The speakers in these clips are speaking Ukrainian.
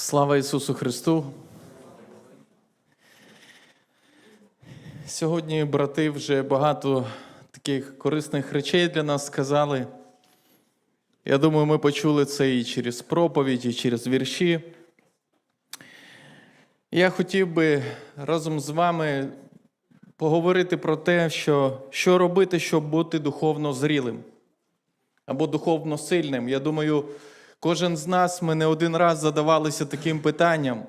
Слава Ісусу Христу! Сьогодні брати вже багато таких корисних речей для нас сказали. Я думаю, ми почули це і через проповідь, і через вірші. Я хотів би разом з вами поговорити про те, що, що робити, щоб бути духовно зрілим або духовно сильним. Я думаю, кожен з нас ми не один раз задавалися таким питанням.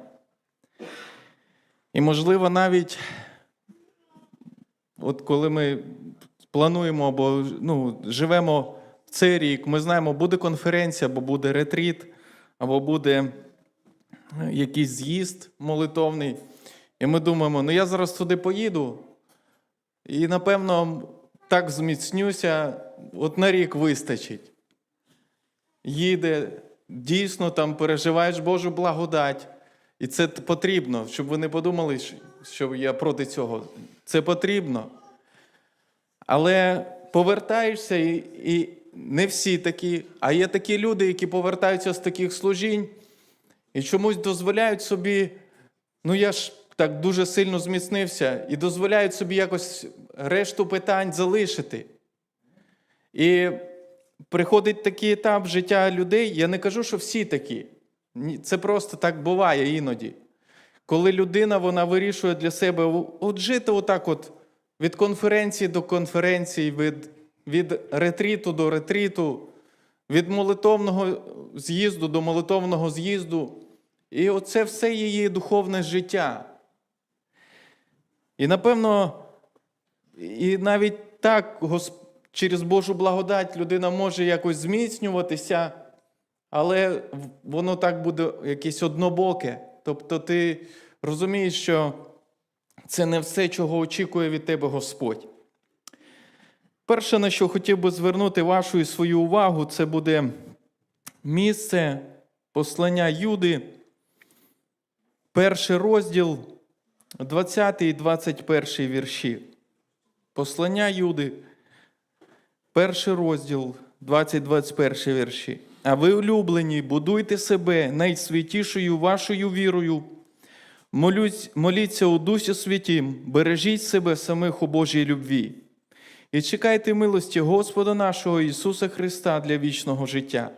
І, можливо, навіть от коли ми плануємо або ну, живемо в цей рік, ми знаємо, буде конференція, або буде ретріт, або буде якийсь з'їзд молитовний. І ми думаємо, ну я зараз туди поїду, і напевно так зміцнюся, от на рік вистачить. Їде, дійсно там переживаєш Божу благодать. І це потрібно, щоб ви не подумали, що я проти цього. Це потрібно. Але повертаєшся, і, і не всі такі, а є такі люди, які повертаються з таких служінь і чомусь дозволяють собі, ну я ж так дуже сильно зміцнився, і дозволяють собі якось решту питань залишити. І приходить такий етап життя людей. Я не кажу, що всі такі. Це просто так буває іноді. Коли людина вона вирішує для себе от жити отак от від конференції до конференції, від, від ретріту до ретріту, від молитовного з'їзду до молитовного з'їзду. І оце все її духовне життя. І напевно, і навіть так через Божу благодать людина може якось зміцнюватися, але воно так буде якесь однобоке. Тобто ти розумієш, що це не все, чого очікує від тебе Господь. Перше, на що хотів би звернути вашу і свою увагу, це буде місце послання Юди, перший розділ, 20 і 21 вірші. Послання Юди, перший розділ, 20-21 вірші. А ви, улюблені, будуйте себе найсвятішою вашою вірою, молюсь, моліться у Дусі Святім, бережіть себе самих у Божій любві. І чекайте милості Господа нашого Ісуса Христа для вічного життя.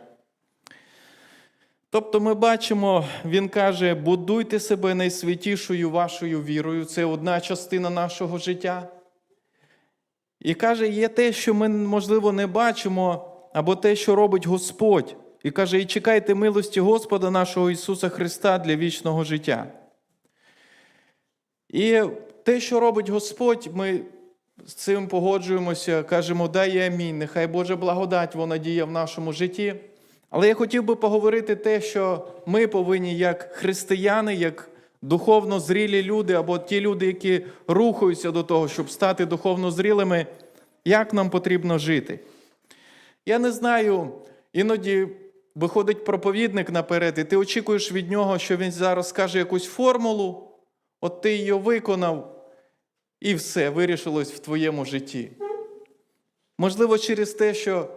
Тобто ми бачимо, Він каже, будуйте себе найсвятішою вашою вірою, це одна частина нашого життя. І каже, є те, що ми, можливо, не бачимо, або те, що робить Господь. І каже, і чекайте милості Господа нашого Ісуса Христа для вічного життя. І те, що робить Господь, ми з цим погоджуємося, кажемо, дай амінь, нехай Божа благодать вона діє в нашому житті. Але я хотів би поговорити те, що ми повинні, як християни, як духовно зрілі люди, або ті люди, які рухаються до того, щоб стати духовно зрілими, як нам потрібно жити. Я не знаю, іноді виходить проповідник наперед, і ти очікуєш від нього, що він зараз скаже якусь формулу, от ти її виконав, і все вирішилось в твоєму житті. Можливо, через те, що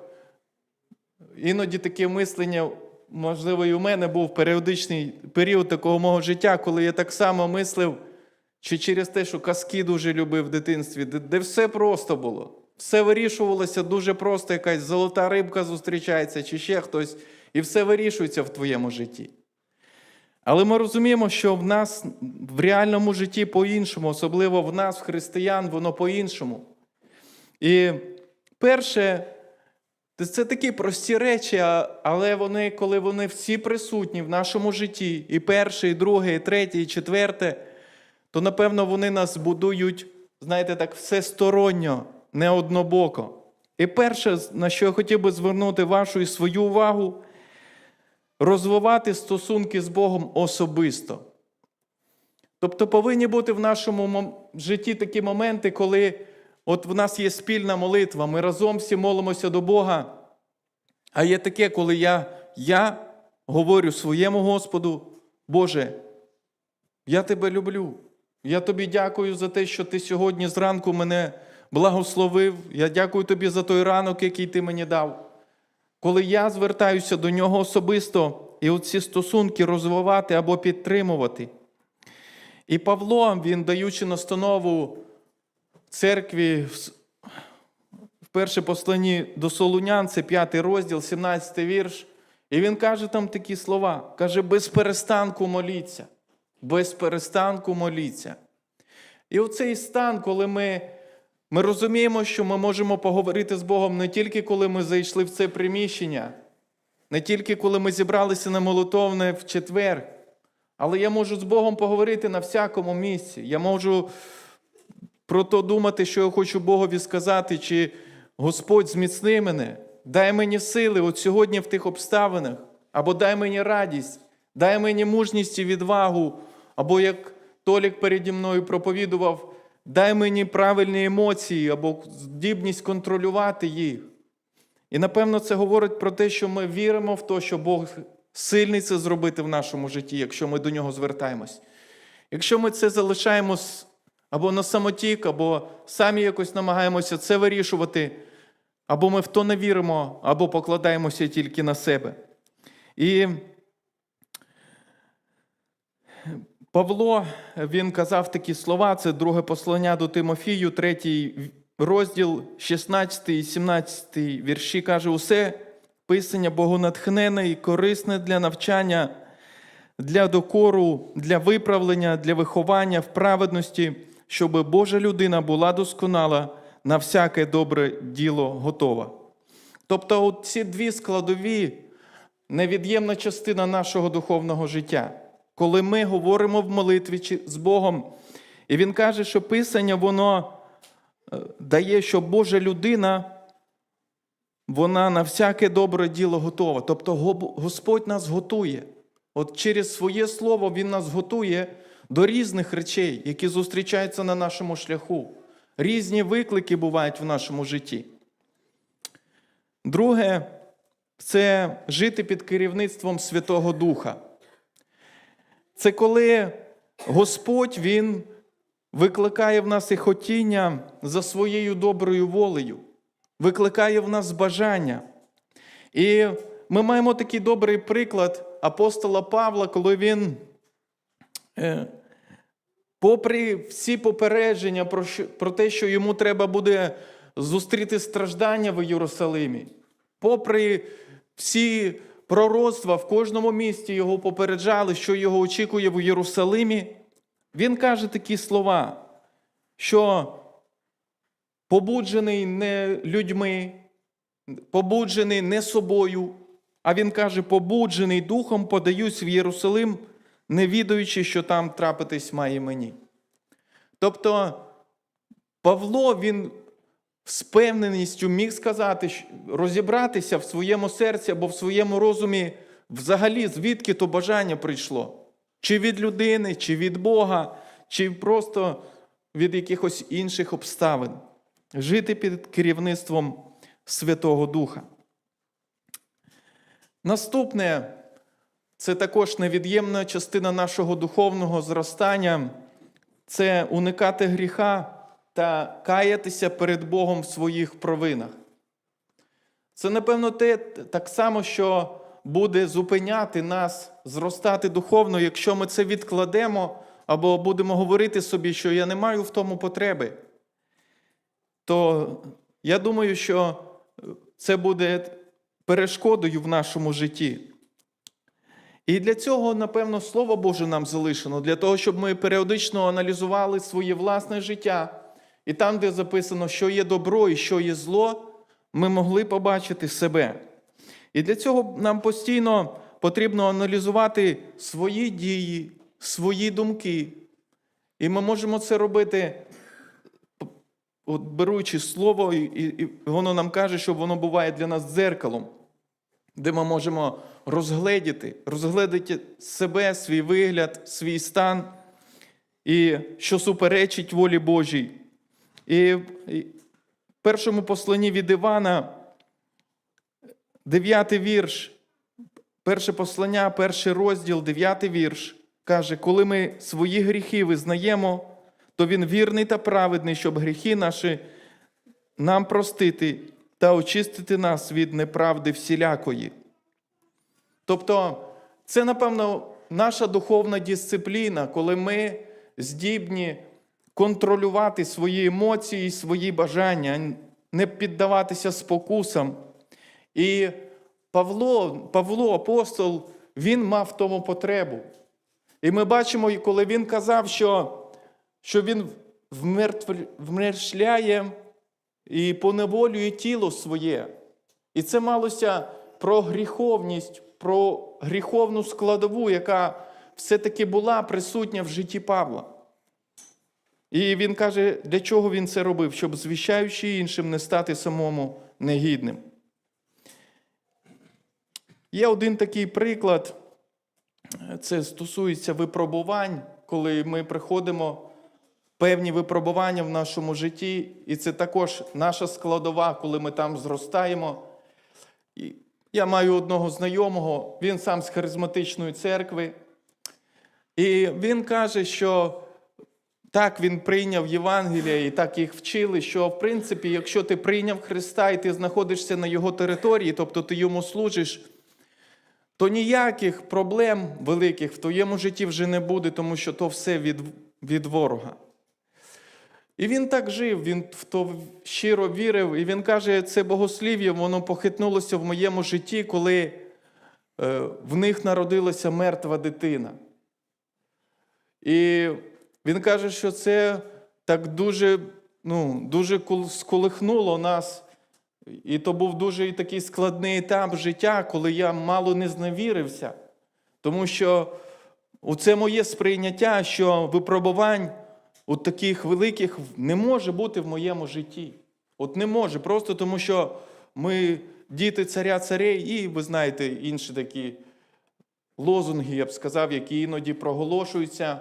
іноді таке мислення, можливо, і у мене був періодичний період такого мого життя, коли я так само мислив, чи через те, що казки дуже любив в дитинстві, де, де все просто було. Все вирішувалося дуже просто, якась золота рибка зустрічається, чи ще хтось, і все вирішується в твоєму житті. Але ми розуміємо, що в нас в реальному житті по-іншому, особливо в нас, в християн, воно по-іншому. І перше, це такі прості речі, але вони, коли вони всі присутні в нашому житті, і перше, і друге, і третє, і четверте, то напевно вони нас будують, знаєте, так, всесторонньо, не однобоко. І перше, на що я хотів би звернути вашу і свою увагу, розвивати стосунки з Богом особисто. Тобто повинні бути в нашому житті такі моменти, коли от в нас є спільна молитва, ми разом всі молимося до Бога. А є таке, коли я, я говорю своєму Господу, Боже, я тебе люблю. Я тобі дякую за те, що ти сьогодні зранку мене благословив. Я дякую тобі за той ранок, який ти мені дав. Коли я звертаюся до нього особисто, і ці стосунки розвивати або підтримувати. І Павло, він даючи настанову церкві перше посланні до Солунян, це 5 розділ, 17 вірш. І він каже там такі слова: каже, без перестанку моліться, без перестанку моліться. І оцей стан, коли ми, ми розуміємо, що ми можемо поговорити з Богом не тільки коли ми зайшли в це приміщення, не тільки коли ми зібралися на молитовне в четвер, але я можу з Богом поговорити на всякому місці. Я можу про то думати, що я хочу Богові сказати, чи Господь зміцни мене, дай мені сили от сьогодні в тих обставинах, або дай мені радість, дай мені мужність і відвагу, або як Толік переді мною проповідував, дай мені правильні емоції або здібність контролювати їх. І напевно це говорить про те, що ми віримо в те, що Бог сильний це зробити в нашому житті, якщо ми до нього звертаємось. Якщо ми це залишаємо або на самотік, або самі якось намагаємося це вирішувати, або ми в то не віримо, або покладаємося тільки на себе. І Павло він казав такі слова, це друге послання до Тимофію, третій розділ, 16 і 17 вірші каже: усе писання богонатхнене і корисне для навчання, для докору, для виправлення, для виховання в праведності, щоб Божа людина була досконала, на всяке добре діло готова. Тобто, ці дві складові невід'ємна частина нашого духовного життя. Коли ми говоримо в молитві з Богом, і Він каже, що Писання воно е, дає, що Божа людина, вона на всяке добре діло готова. Тобто Господь нас готує. От через своє слово Він нас готує до різних речей, які зустрічаються на нашому шляху. Різні виклики бувають в нашому житті. Друге, це жити під керівництвом Святого Духа. Це коли Господь Він викликає в нас і хотіння за своєю доброю волею, викликає в нас бажання. І ми маємо такий добрий приклад апостола Павла, коли він, е, попри всі попередження про, що, про те, що йому треба буде зустріти страждання в Єрусалимі, попри всі пророцтва в кожному місті його попереджали, що його очікує в Єрусалимі, він каже такі слова, що побуджений не людьми, побуджений не собою, а він каже, побуджений духом подаюсь в Єрусалим, не відаючи, що там трапитись має мені. Тобто Павло, він з певненістю міг сказати, розібратися в своєму серці або в своєму розумі, взагалі, звідки то бажання прийшло. Чи від людини, чи від Бога, чи просто від якихось інших обставин. Жити під керівництвом Святого Духа. Наступне це також невід'ємна частина нашого духовного зростання це уникати гріха та каятися перед Богом в своїх провинах. Це, напевно, те так само, що буде зупиняти нас зростати духовно, якщо ми це відкладемо або будемо говорити собі, що я не маю в тому потреби. То я думаю, що це буде перешкодою в нашому житті. І для цього, напевно, Слово Боже нам залишено, для того, щоб ми періодично аналізували своє власне життя. І там, де записано, що є добро і що є зло, ми могли побачити себе. І для цього нам постійно потрібно аналізувати свої дії, свої думки. І ми можемо це робити, от беручи слово, і, і, воно нам каже, що воно буває для нас дзеркалом де ми можемо розгледіти, розгледіти себе, свій вигляд, свій стан, і що суперечить волі Божій. І в першому посланні від Івана, дев'ятий вірш, перше послання, перший розділ, дев'ятий вірш, каже, коли ми свої гріхи визнаємо, то він вірний та праведний, щоб гріхи наші нам простити та очистити нас від неправди всілякої. Тобто, Це, напевно, наша духовна дисципліна, коли ми здібні контролювати свої емоції, свої бажання, не піддаватися спокусам. І Павло, Павло, апостол, він мав тому потребу. І ми бачимо, коли він казав, що, що він вмершляє і поневолює тіло своє. І це малося про гріховність, про гріховну складову, яка все-таки була присутня в житті Павла. І він каже, для чого він це робив? Щоб, звіщаючи іншим, не стати самому негідним. Є один такий приклад, це стосується випробувань, коли ми приходимо певні випробування в нашому житті, і це також наша складова, коли ми там зростаємо. І я маю одного знайомого, він сам з харизматичної церкви, і він каже, що так він прийняв Євангелія і так їх вчили, що в принципі, якщо ти прийняв Христа і ти знаходишся на Його території, тобто ти йому служиш, то ніяких проблем великих в твоєму житті вже не буде, тому що то все від, від ворога. І він так жив, він в то щиро вірив, і він каже, це богослів'я, воно похитнулося в моєму житті, коли е, в них народилася мертва дитина. І він каже, що це так дуже, ну, дуже сколихнуло нас. І то був дуже такий складний етап життя, коли я мало не зневірився. Тому що це моє сприйняття, що випробувань от таких великих не може бути в моєму житті. От не може, просто тому що ми діти царя царей, і ви знаєте інші такі лозунги, я б сказав, які іноді проголошуються,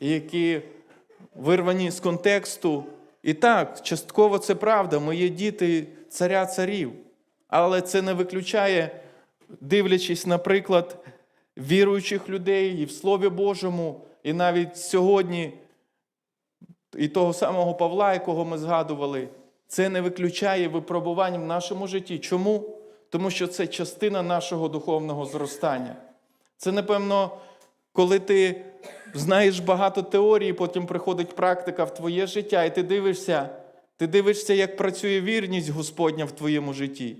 які вирвані з контексту. І так, частково це правда, ми є діти царя царів. Але це не виключає, дивлячись, наприклад, віруючих людей і в Слові Божому, і навіть сьогодні, і того самого Павла, якого ми згадували, це не виключає випробувань в нашому житті. Чому? Тому що це частина нашого духовного зростання. Це, напевно, коли ти знаєш багато теорії, потім приходить практика в твоє життя, і ти дивишся, ти дивишся, як працює вірність Господня в твоєму житті.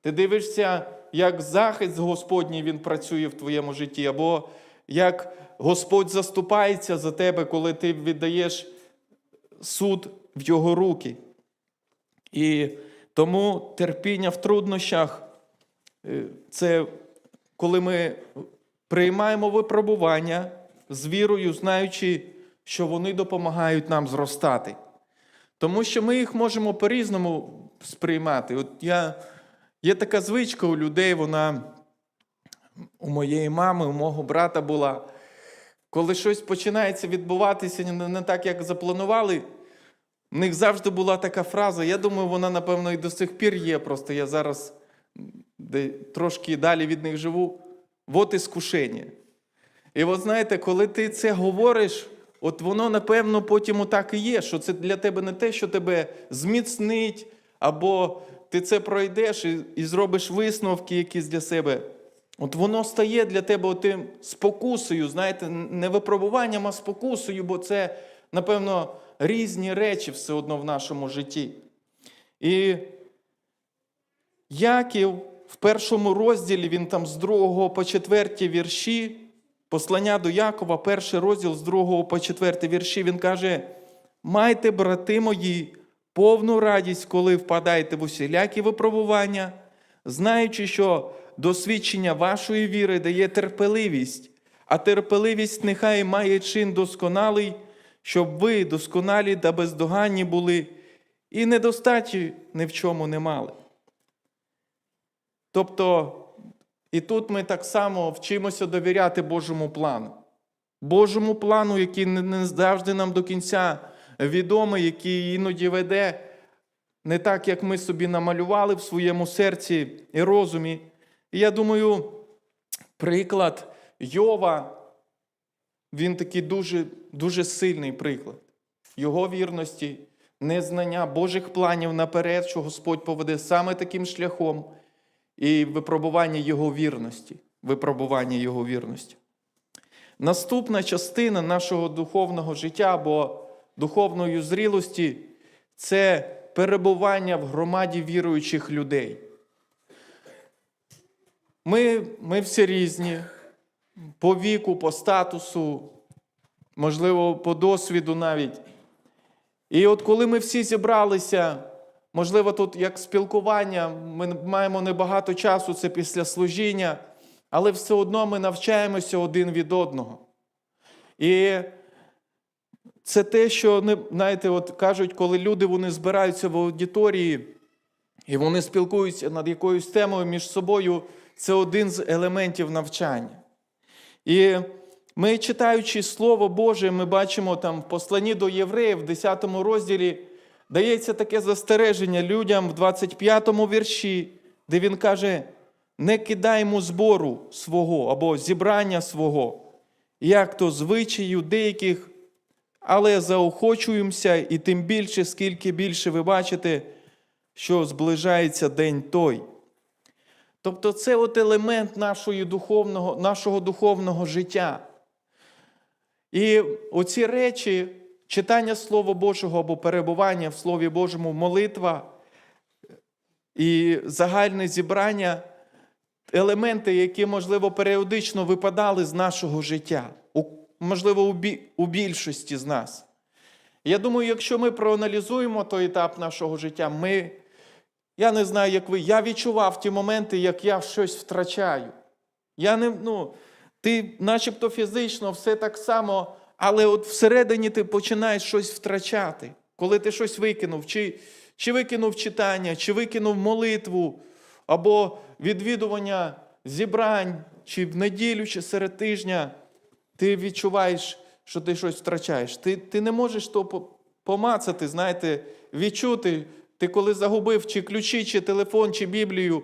Ти дивишся, як захист Господній він працює в твоєму житті, або як Господь заступається за тебе, коли ти віддаєш суд в Його руки. І тому терпіння в труднощах е, це коли ми приймаємо випробування з вірою, знаючи, що вони допомагають нам зростати. Тому що ми їх можемо по-різному сприймати. От я, Є така звичка у людей, вона у моєї мами, у мого брата була. Коли щось починається відбуватися не не так, як запланували, в них завжди була така фраза. Я думаю, вона, напевно, і до сих пір є. Просто я зараз де, трошки далі від них живу. Вот іскушення. І от знаєте, коли ти це говориш, от воно, напевно, потім отак і є, що це для тебе не те, що тебе зміцнить, або ти це пройдеш і, і зробиш висновки якісь для себе. От воно стає для тебе тим спокусою, знаєте, не випробуванням, а спокусою, бо це, напевно, різні речі все одно в нашому житті. І Яків в першому розділі, він там з 2 по 4 вірші, послання до Якова, перший розділ з 2 по 4 вірші, він каже: Майте, брати мої, повну радість, коли впадаєте в усілякі випробування, знаючи, що досвідчення вашої віри дає терпеливість, а терпеливість нехай має чин досконалий, щоб ви досконалі та бездоганні були, і недостачі ні в чому не мали. Тобто, і тут ми так само вчимося довіряти Божому плану. Божому плану, який не завжди нам до кінця відомий, який іноді веде не так, як ми собі намалювали в своєму серці і розумі. І я думаю, приклад Йова, він такий дуже, дуже сильний приклад. Його вірності, незнання Божих планів наперед, що Господь поведе саме таким шляхом, і випробування його вірності. випробування Його вірності. Наступна частина нашого духовного життя або духовної зрілості це перебування в громаді віруючих людей. Ми, ми всі різні по віку, по статусу, можливо, по досвіду навіть. І от коли ми всі зібралися, можливо, тут як спілкування, ми маємо небагато часу, це після служіння, але все одно ми навчаємося один від одного. І це те, що знаєте, от кажуть, коли люди вони збираються в аудиторії і вони спілкуються над якоюсь темою між собою, це один з елементів навчання. І ми, читаючи Слово Боже, ми бачимо там в посланні до євреїв, в 10 розділі, дається таке застереження людям в 25 вірші, де він каже: не кидаймо збору свого або зібрання свого, як то звичаю деяких, але заохочуємося, і тим більше, скільки більше ви бачите, що зближається день той. Тобто це от елемент нашої духовного, нашого духовного життя. І оці речі, читання Слова Божого або перебування в Слові Божому, молитва і загальне зібрання елементи, які, можливо, періодично випадали з нашого життя, можливо, у більшості з нас. Я думаю, якщо ми проаналізуємо той етап нашого життя, ми, я не знаю, як ви, я відчував ті моменти, як я щось втрачаю. Я не, ну, ти начебто фізично все так само, але от всередині ти починаєш щось втрачати. Коли ти щось викинув, чи, чи викинув читання, чи викинув молитву, або відвідування зібрань, чи в неділю, чи серед тижня, ти відчуваєш, що ти щось втрачаєш. Ти, ти не можеш то помацати, знаєте, відчути. Ти коли загубив чи ключі, чи телефон, чи Біблію,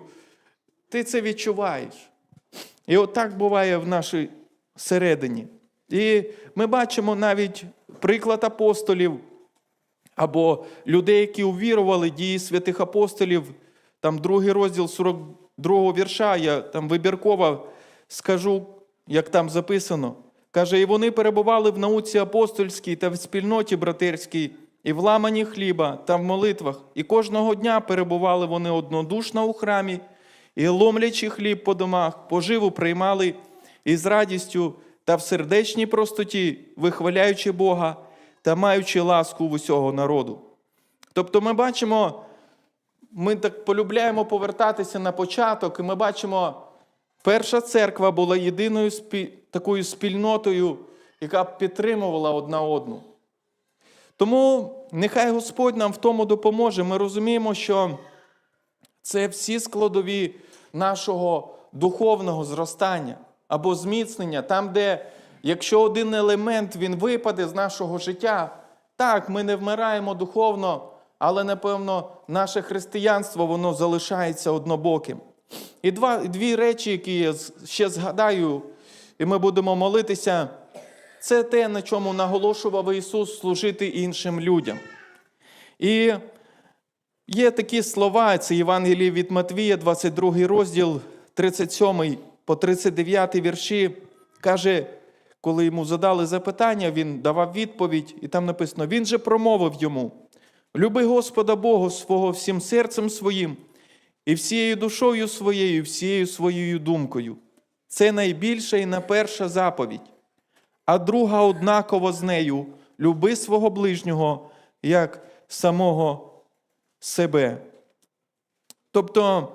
ти це відчуваєш. І от буває в нашій середині. І ми бачимо навіть приклад апостолів або людей, які увірували дії святих апостолів, там другий розділ 42 вірша, я там вибірково скажу, як там записано. Каже, і вони перебували в науці апостольській та в спільноті братерській, і в ламані хліба та в молитвах. І кожного дня перебували вони однодушно у храмі, і ломлячи хліб по домах, поживу приймали і з радістю та в сердечній простоті, вихваляючи Бога та маючи ласку в усього народу. Тобто ми бачимо, ми так полюбляємо повертатися на початок, і ми бачимо, перша церква була єдиною такою спільнотою, яка підтримувала одна одну. Тому нехай Господь нам в тому допоможе. Ми розуміємо, що це всі складові нашого духовного зростання або зміцнення, там, де якщо один елемент він випаде з нашого життя, так, ми не вмираємо духовно, але напевно наше християнство воно залишається однобоким. І два, дві речі, які я ще згадаю, і ми будемо молитися, це те, на чому наголошував Ісус служити іншим людям. І Є такі слова, це Євангеліє від Матвія, 22 розділ, 37 по 39 вірші. Каже, коли йому задали запитання, він давав відповідь, і там написано: Він же промовив йому: Люби Господа Бога свого всім серцем своїм, і всією душою своєю, всією своєю думкою. Це найбільша і найперша заповідь. А друга однаково з нею люби свого ближнього як самого себе. Тобто,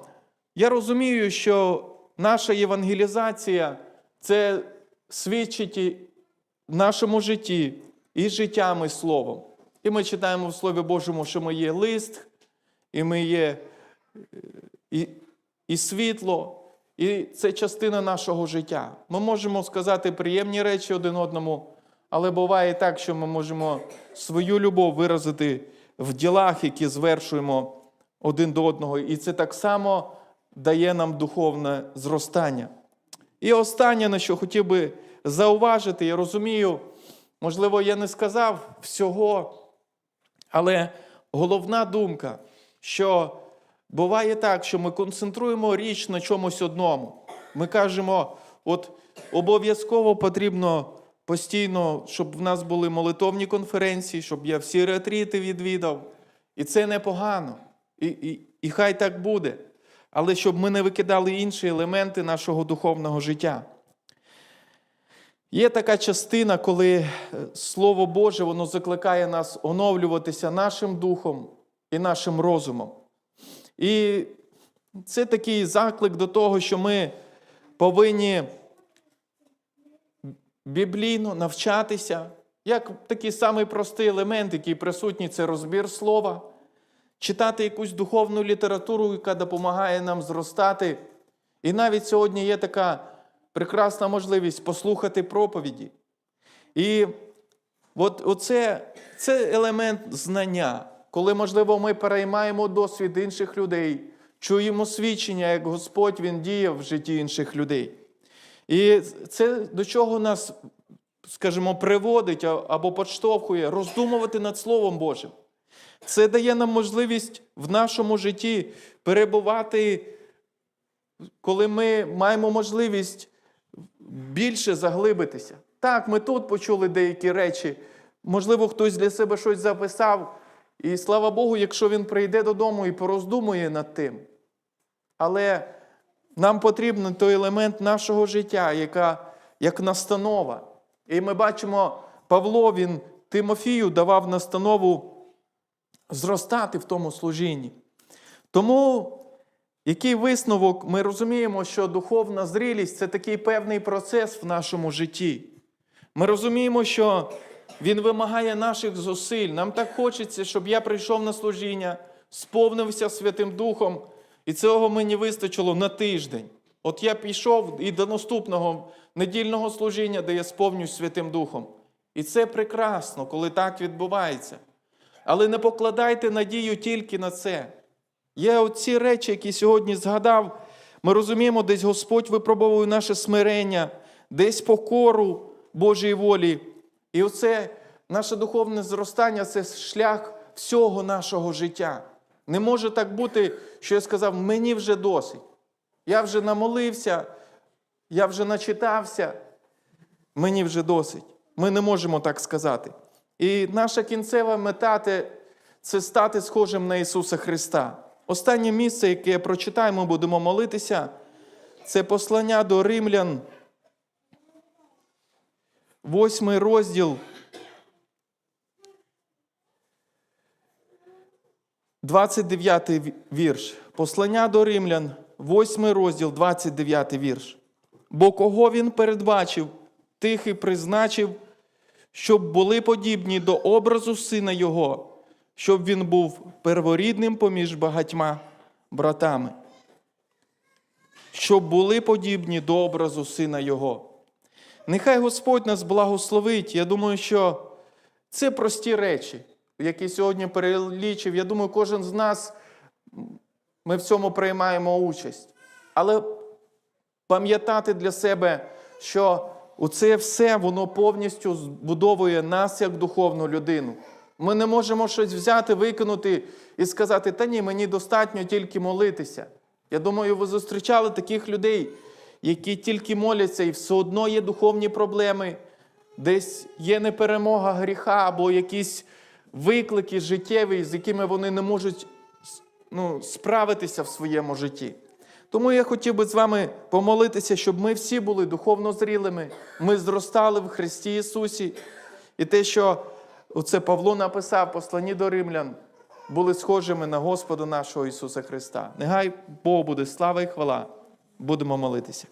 я розумію, що наша євангелізація це свідчить в нашому житті і життям, і словом. І ми читаємо в Слові Божому, що ми є лист, і ми є е, і, і світло, і це частина нашого життя. Ми можемо сказати приємні речі один одному, але буває так, що ми можемо свою любов виразити в ділах, які звершуємо один до одного. І це так само дає нам духовне зростання. І останнє, на що хотів би зауважити, я розумію, можливо, я не сказав всього, але головна думка, що буває так, що ми концентруємо річ на чомусь одному. ми кажемо, от обов'язково потрібно постійно, щоб в нас були молитовні конференції, щоб я всі ретріти відвідав. І це непогано. І, і, і хай так буде. Але щоб ми не викидали інші елементи нашого духовного життя. Є така частина, коли е, Слово Боже воно закликає нас оновлюватися нашим духом і нашим розумом. І це такий заклик до того, що ми повинні біблійно навчатися, як такий самий простий елемент, який присутній, це розбір слова, читати якусь духовну літературу, яка допомагає нам зростати. І навіть сьогодні є така прекрасна можливість послухати проповіді. І от оце, це елемент знання, коли, можливо, ми переймаємо досвід інших людей, чуємо свідчення, як Господь Він діє в житті інших людей. І це до чого нас, скажімо, приводить або підштовхує роздумувати над Словом Божим. Це дає нам можливість в нашому житті перебувати, коли ми маємо можливість більше заглибитися. Так, ми тут почули деякі речі. Можливо, хтось для себе щось записав. І слава Богу, якщо він прийде додому і пороздумує над тим. Але нам потрібен той елемент нашого життя, яка, як настанова. І ми бачимо, Павло він Тимофію давав настанову зростати в тому служінні. Тому який висновок ми розуміємо, що духовна зрілість це такий певний процес в нашому житті. Ми розуміємо, що він вимагає наших зусиль. Нам так хочеться, щоб я прийшов на служіння, сповнився Святим Духом, і цього мені вистачило на тиждень. От я пішов і до наступного недільного служіння, де я сповнюсь Святим Духом. І це прекрасно, коли так відбувається. Але не покладайте надію тільки на це. Є оці речі, які сьогодні згадав. Ми розуміємо, десь Господь випробовує наше смирення, десь покору Божої волі. І оце наше духовне зростання це шлях всього нашого життя. Не може так бути, що я сказав, мені вже досить. Я вже намолився, я вже начитався, мені вже досить. Ми не можемо так сказати. І наша кінцева мета це стати схожим на Ісуса Христа. Останнє місце, яке я прочитаю, ми будемо молитися, це послання до римлян, восьмий розділ, 29 вірш. Послання до римлян, 8 розділ, 29 вірш. Бо кого він передбачив, тих і призначив, щоб були подібні до образу сина Його, щоб він був перворідним поміж багатьма братами, щоб були подібні до образу сина Його. Нехай Господь нас благословить. Я думаю, що це прості речі, які сьогодні перелічив. Я думаю, кожен з нас ми в цьому приймаємо участь. Але пам'ятати для себе, що це все воно повністю збудовує нас як духовну людину. Ми не можемо щось взяти, викинути і сказати, та ні, мені достатньо тільки молитися. Я думаю, ви зустрічали таких людей, які тільки моляться, і все одно є духовні проблеми, десь є неперемога гріха або якісь виклики життєві, з якими вони не можуть ну, справитися в своєму житті. Тому я хотів би з вами помолитися, щоб ми всі були духовно зрілими, ми зростали в Христі Ісусі. І те, що оце Павло написав в посланні до римлян, були схожими на Господа нашого Ісуса Христа. Нехай Богу буде слава і хвала. Будемо молитися.